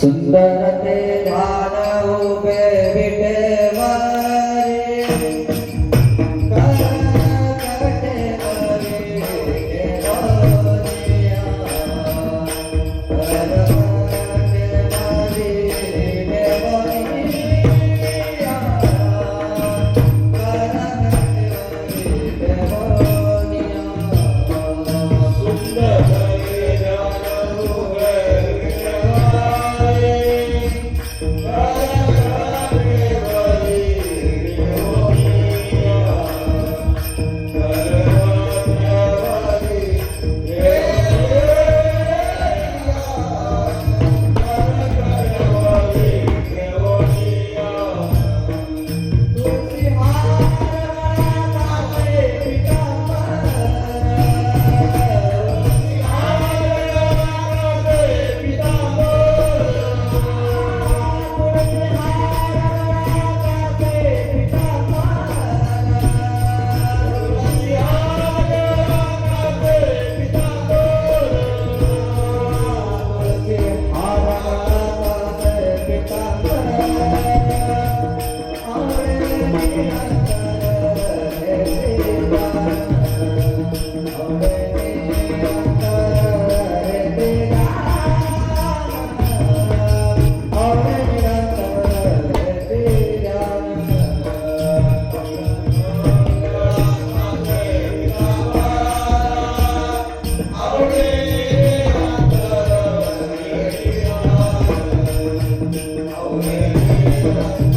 सुंदर ते मानव पे बिटे मन Música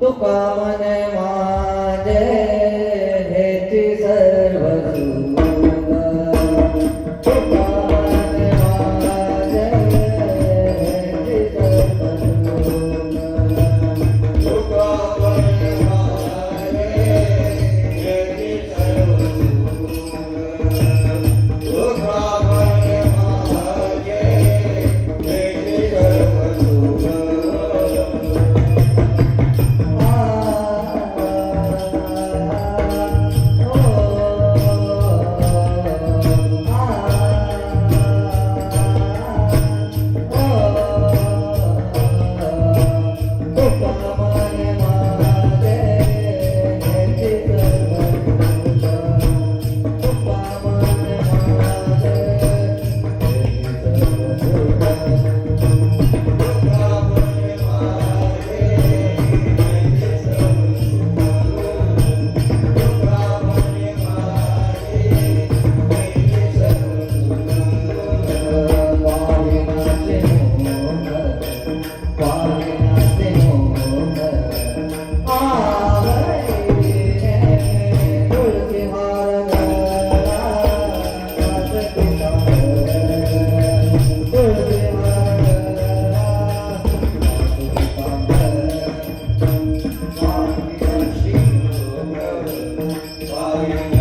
chúc mừng em Padre.